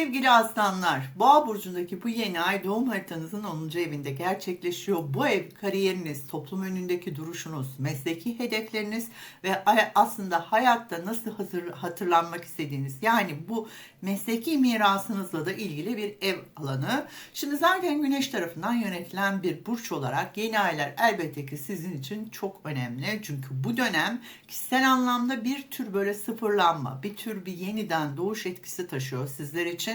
Sevgili aslanlar, Boğa burcundaki bu yeni ay doğum haritanızın 10. evinde gerçekleşiyor. Bu ev kariyeriniz, toplum önündeki duruşunuz, mesleki hedefleriniz ve aslında hayatta nasıl hazır, hatırlanmak istediğiniz yani bu mesleki mirasınızla da ilgili bir ev alanı. Şimdi zaten güneş tarafından yönetilen bir burç olarak yeni aylar elbette ki sizin için çok önemli. Çünkü bu dönem kişisel anlamda bir tür böyle sıfırlanma, bir tür bir yeniden doğuş etkisi taşıyor sizler için.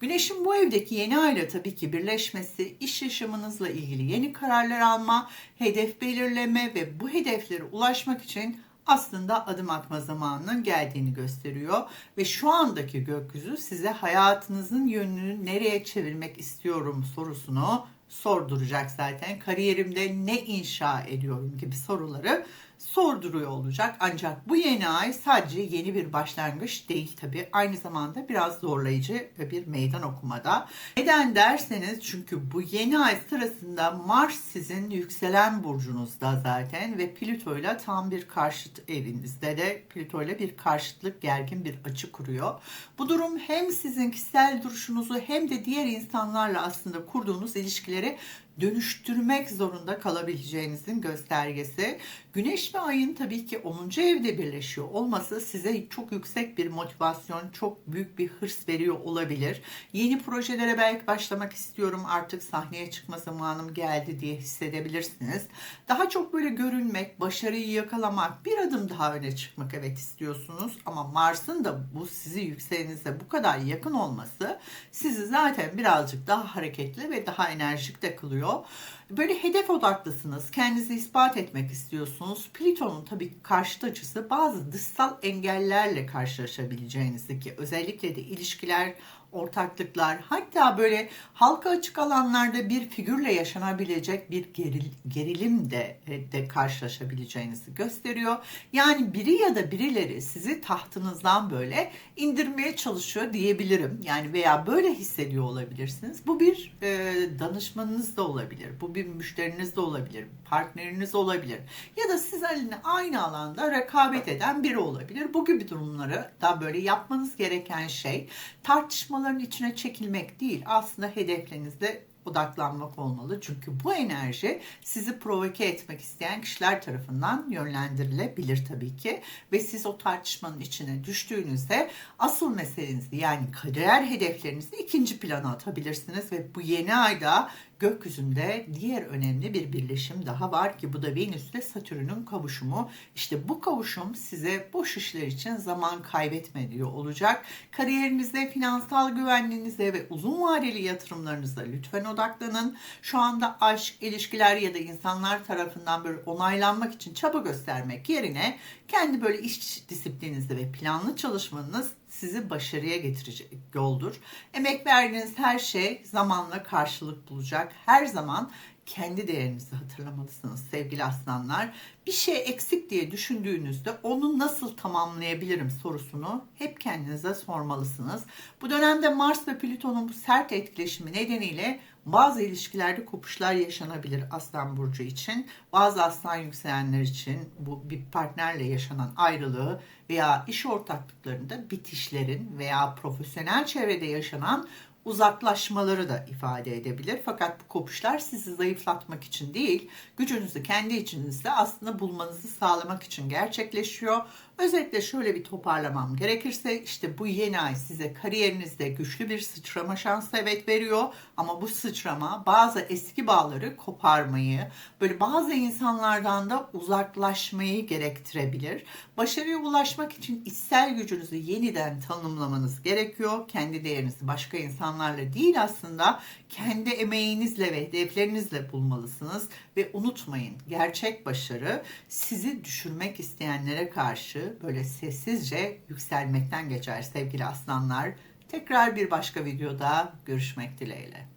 Güneşin bu evdeki yeni ayla tabii ki birleşmesi, iş yaşamınızla ilgili yeni kararlar alma, hedef belirleme ve bu hedeflere ulaşmak için aslında adım atma zamanının geldiğini gösteriyor ve şu andaki gökyüzü size hayatınızın yönünü nereye çevirmek istiyorum sorusunu sorduracak zaten. Kariyerimde ne inşa ediyorum gibi soruları sorduruyor olacak. Ancak bu yeni ay sadece yeni bir başlangıç değil tabii. Aynı zamanda biraz zorlayıcı ve bir meydan okumada. Neden derseniz çünkü bu yeni ay sırasında Mars sizin yükselen burcunuzda zaten ve Plüto ile tam bir karşıt evinizde de Plüto ile bir karşıtlık gergin bir açı kuruyor. Bu durum hem sizin kişisel duruşunuzu hem de diğer insanlarla aslında kurduğunuz ilişkileri dönüştürmek zorunda kalabileceğinizin göstergesi. Güneş ve ayın tabii ki 10. evde birleşiyor olması size çok yüksek bir motivasyon, çok büyük bir hırs veriyor olabilir. Yeni projelere belki başlamak istiyorum artık sahneye çıkma zamanım geldi diye hissedebilirsiniz. Daha çok böyle görünmek, başarıyı yakalamak, bir adım daha öne çıkmak evet istiyorsunuz ama Mars'ın da bu sizi yükselenize bu kadar yakın olması sizi zaten birazcık daha hareketli ve daha enerjik de kılıyor. Böyle hedef odaklısınız. Kendinizi ispat etmek istiyorsunuz. Plüton'un tabii karşıt açısı bazı dışsal engellerle karşılaşabileceğinizi ki özellikle de ilişkiler, ortaklıklar hatta böyle halka açık alanlarda bir figürle yaşanabilecek bir geril, gerilim de, e, de karşılaşabileceğinizi gösteriyor. Yani biri ya da birileri sizi tahtınızdan böyle indirmeye çalışıyor diyebilirim. Yani veya böyle hissediyor olabilirsiniz. Bu bir e, danışmanınız da olabilir. Bu bir müşteriniz de olabilir. Partneriniz olabilir. Ya da sizinle aynı alanda rekabet eden biri olabilir. Bu gibi durumları da böyle yapmanız gereken şey tartışmaların içine çekilmek değil. Aslında hedeflerinizde odaklanmak olmalı. Çünkü bu enerji sizi provoke etmek isteyen kişiler tarafından yönlendirilebilir tabii ki. Ve siz o tartışmanın içine düştüğünüzde asıl meselenizi yani kariyer hedeflerinizi ikinci plana atabilirsiniz. Ve bu yeni ayda gökyüzünde diğer önemli bir birleşim daha var ki bu da Venüs ile Satürn'ün kavuşumu. İşte bu kavuşum size boş işler için zaman kaybetme olacak. Kariyerinizde, finansal güvenliğinize ve uzun vadeli yatırımlarınıza lütfen odaklanın. Şu anda aşk, ilişkiler ya da insanlar tarafından böyle onaylanmak için çaba göstermek yerine kendi böyle iş disiplininizi ve planlı çalışmanız sizi başarıya getirecek yoldur. Emek verdiğiniz her şey zamanla karşılık bulacak. Her zaman kendi değerinizi hatırlamalısınız sevgili aslanlar. Bir şey eksik diye düşündüğünüzde onu nasıl tamamlayabilirim sorusunu hep kendinize sormalısınız. Bu dönemde Mars ve Plüton'un bu sert etkileşimi nedeniyle bazı ilişkilerde kopuşlar yaşanabilir Aslan Burcu için. Bazı aslan yükselenler için bu bir partnerle yaşanan ayrılığı veya iş ortaklıklarında bitişlerin veya profesyonel çevrede yaşanan uzaklaşmaları da ifade edebilir. Fakat bu kopuşlar sizi zayıflatmak için değil, gücünüzü kendi içinizde aslında bulmanızı sağlamak için gerçekleşiyor. Özellikle şöyle bir toparlamam gerekirse işte bu yeni ay size kariyerinizde güçlü bir sıçrama şansı evet veriyor. Ama bu sıçrama bazı eski bağları koparmayı, böyle bazı insanlardan da uzaklaşmayı gerektirebilir. Başarıya ulaşmak için içsel gücünüzü yeniden tanımlamanız gerekiyor. Kendi değerinizi başka insanlarla değil aslında kendi emeğinizle ve hedeflerinizle bulmalısınız. Ve unutmayın gerçek başarı sizi düşürmek isteyenlere karşı böyle sessizce yükselmekten geçer sevgili aslanlar. Tekrar bir başka videoda görüşmek dileğiyle.